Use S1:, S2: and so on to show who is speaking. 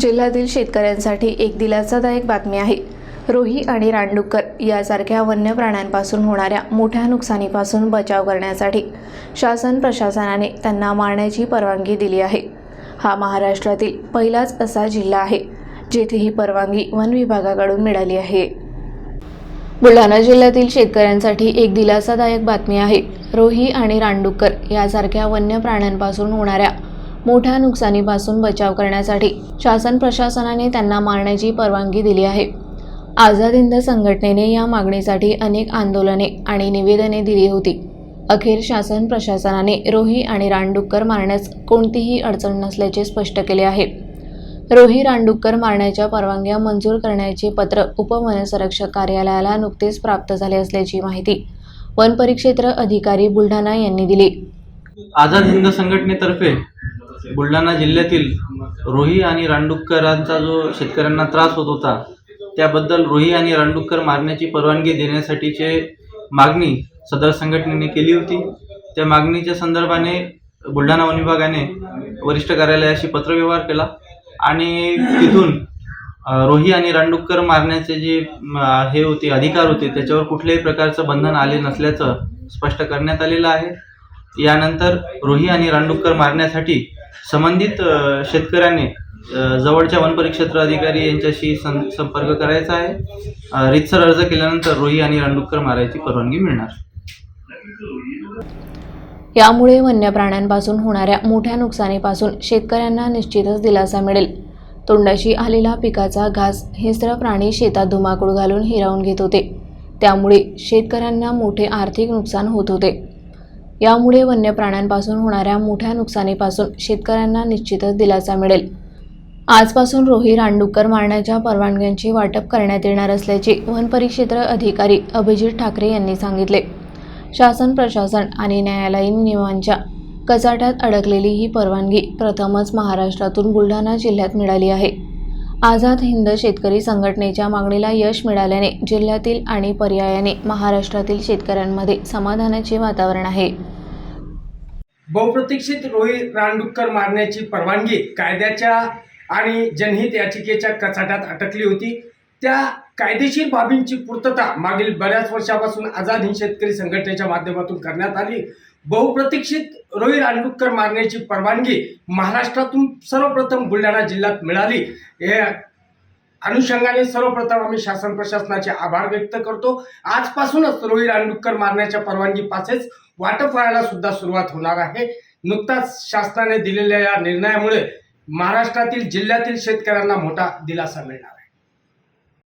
S1: जिल्ह्यातील शेतकऱ्यांसाठी एक दिलासादायक बातमी आहे. रोही आणि रानडुक्कर यासारख्या वन्य प्राण्यांपासून होणाऱ्या मोठ्या नुकसानीपासून बचाव करण्यासाठी शासन प्रशासनाने त्यांना मारण्याची परवानगी दिली आहे. हा महाराष्ट्रातील पहिलाच असा जिल्हा आहे जेथे ही परवानगी वन विभागाकडून मिळाली आहे. बुलढाणा जिल्ह्यातील शेतकऱ्यांसाठी एक दिलासादायक बातमी आहे. रोही आणि रानडुक्कर यासारख्या वन्य प्राण्यांपासून होणाऱ्या मोठ्या नुकसानीपासून बचाव करण्यासाठी शासन प्रशासनाने त्यांना मारण्याची परवानगी दिली आहे. आझाद हिंद संघटनेने या मागणीसाठी अनेक आंदोलने आणि निवेदने दिली होती. अखेर शासन प्रशासनाने रोही आणि रानडुक्कर मारण्यास कोणतीही अडचण नसल्याचे स्पष्ट केले आहे. रोही रानडुक्कर मारण्याच्या परवानग्या मंजूर करण्याचे पत्र उपवनसंरक्षक कार्यालयाला नुकतेच प्राप्त झाले असल्याची माहिती वन परिक्षेत्र अधिकारी बुलढाणा यांनी दिली.
S2: आझाद हिंद संघटनेतर्फे बुलढाणा जिल्ह्यातील रोही आणि रानडुक्करांचा जो शेतकऱ्यांना त्रास होत होता त्याबद्दल रोही आणि रानडुक्कर मारण्याची परवानगी देण्यासाठीचे मागणी सदर संघटनेने केली होती. त्या मागणीच्या संदर्भाने बुलढाणा वन विभागाने वरिष्ठ कार्यालयाशी पत्रव्यवहार केला आणि तिथून रोही आणि रानडुक्कर मारण्याचे जे हे होते अधिकार होते त्याच्यावर कुठल्याही प्रकारचं बंधन आले नसल्याचं स्पष्ट करण्यात आलेलं आहे. यानंतर रोही आणि रानडुक्कर मारण्यासाठी संबंधित शेतकऱ्याने जवळच्या वनपरिक्षेत्र अधिकारी यांच्याशी सं संपर्क करायचा आहे. रितसर अर्ज केल्यानंतर रोही आणि रानडुक्कर मारायची परवानगी मिळणार.
S1: यामुळे वन्य प्राण्यांपासून होणाऱ्या मोठ्या नुकसानीपासून शेतकऱ्यांना निश्चितच दिलासा मिळेल. तोंडाशी आलेला पिकाचा घास हिंस्र प्राणी शेतात धुमाकूळ घालून हिरावून घेत होते. त्यामुळे शेतकऱ्यांना मोठे आर्थिक नुकसान होत होते. यामुळे वन्य प्राण्यांपासून होणाऱ्या मोठ्या नुकसानीपासून शेतकऱ्यांना निश्चितच दिलासा मिळेल. आजपासून रोही रानडुक्कर मारण्याच्या परवानग्यांचे वाटप करण्यात येणार असल्याचे वन परिक्षेत्र अधिकारी अभिजित ठाकरे यांनी सांगितले. शासन प्रशासन आणि न्यायालयीन नियमांच्या कचाट्यात अडकलेली ही परवानगी प्रथमच महाराष्ट्रातून बुलढाणा जिल्ह्यात मिळाली आहे. आझाद हिंद शेतकरी संघटनेच्या मागणीला यश मिळाल्याने जिल्ह्यातील आणि पर्यायाने महाराष्ट्रातील शेतकऱ्यांमध्ये समाधानाचे वातावरण आहे.
S3: बहुप्रतीक्षित रोहित रानडुक्कर मारण्याची परवानगी कायद्याच्या आणि जनहित याचिकेच्या कचाट्यात अटकली होती. त्या कायदेशीर बाबींची पूर्तता मागील बऱ्याच वर्षापासून आझाद हिंद शेतकरी संघटनेच्या माध्यमातून करण्यात आली. बहुप्रतीक्षित रोहित रानडुक्कर मारण्याची परवानगी महाराष्ट्रातून सर्वप्रथम बुलढाणा जिल्ह्यात मिळाली. हे अनुषंगाने सर्वप्रथम आम्ही शासन प्रशासनाचे आभार व्यक्त करतो. आजपासूनच रोहित रानडुक्कर मारण्याच्या परवानगी पासेच वाटप व्हायला सुद्धा सुरुवात होणार आहे. नुकताच शासनाने दिलेल्या या निर्णयामुळे महाराष्ट्रातील जिल्ह्यातील शेतकऱ्यांना मोठा दिलासा मिळणार आहे.